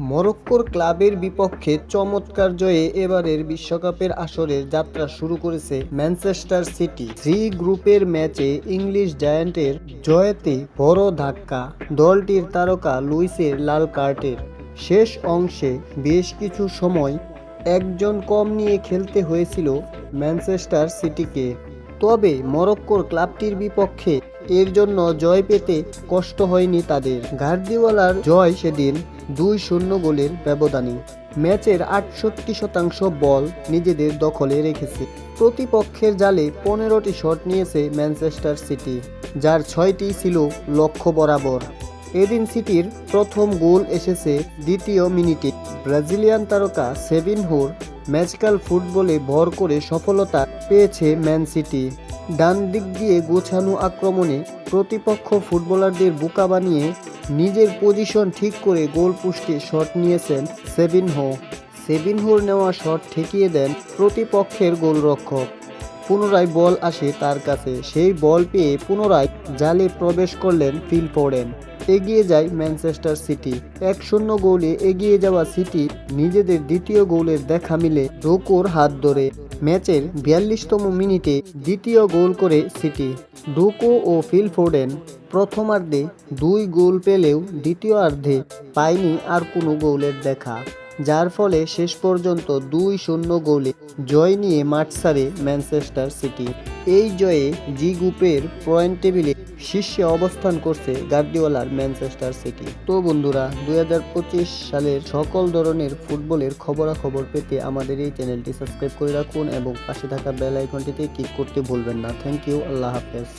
মরক্কোর ক্লাবের বিপক্ষে চমৎকার জয়ে এবারের বিশ্বকাপের আসরের যাত্রা শুরু করেছে ম্যানচেস্টার সিটি। থ্রি গ্রুপের ম্যাচে ইংলিশ জায়ান্টের জয়েতে বড় ধাক্কা, দলটির তারকা লুইসের লাল কার্ডের। শেষ অংশে বেশ কিছু সময় একজন কম নিয়ে খেলতে হয়েছিল ম্যানচেস্টার সিটিকে। তবে মরক্কোর ক্লাবটির বিপক্ষে এর জন্য জয় পেতে কষ্ট হয়নি তাদের। গার্দিওয়ালার জয় সেদিন দুই শূন্য গোলের ব্যবধানে। ম্যাচের আটষট্টি শতাংশ বল নিজেদের দখলে রেখেছে। প্রতিপক্ষের জালে পনেরোটি শট নিয়েছে ম্যানচেস্টার সিটি, যার ছয়টি ছিল লক্ষ্য বরাবর। এদিন সিটির প্রথম গোল এসেছে দ্বিতীয় মিনিটে। ব্রাজিলিয়ান তারকা সেভিনহোর ম্যাজিক্যাল ফুটবলে ভর করে সফলতা পেয়েছে ম্যান সিটি। ডান দিক দিয়ে গোছানো আক্রমণে প্রতিপক্ষ ফুটবলারদের বোকা বানিয়ে নিজের পজিশন ঠিক করে গোল পুষ্টে শট নিয়েছেন সেভিন হো। সেভিন হোর নেওয়া শট ঠেকিয়ে দেন প্রতিপক্ষের গোলরক্ষক। পুনরায় বল আসে তার কাছে। সেই বল পেয়ে পুনরায় জালে প্রবেশ করলেন ফিল ফোর্ডেন এগিয়ে যায় ম্যানচেস্টার সিটি। এক শূন্য গোলে এগিয়ে যাওয়া সিটি নিজেদের দ্বিতীয় গোলের দেখা মিলে ডোকোর হাত ধরে। ম্যাচের বিয়াল্লিশতম মিনিটে দ্বিতীয় গোল করে সিটি। ডোকো ও ফিল প্রথমার্ধে দুই গোল পেলেও দ্বিতীয়ার্ধে পায়নি আর কোনো গোলের দেখা। যার ফলে শেষ পর্যন্ত দুই শূন্য গোলে জয় নিয়ে মাঠ ছাড়ে ম্যানচেস্টার সিটি। এই জয়ে জি গ্রুপের পয়েন্ট টেবিলে শীর্ষে অবস্থান করছে গার্দিওলার ম্যানচেস্টার সিটি। তো বন্ধুরা, দুই হাজার পঁচিশ সালের সকল ধরনের ফুটবলের খবরাখবর পেতে আমাদের এই চ্যানেলটি সাবস্ক্রাইব করে রাখুন এবং পাশে থাকা বেল আইকনটিতে ক্লিক করতে ভুলবেন না। থ্যাংক ইউ, আল্লাহ হাফেজ।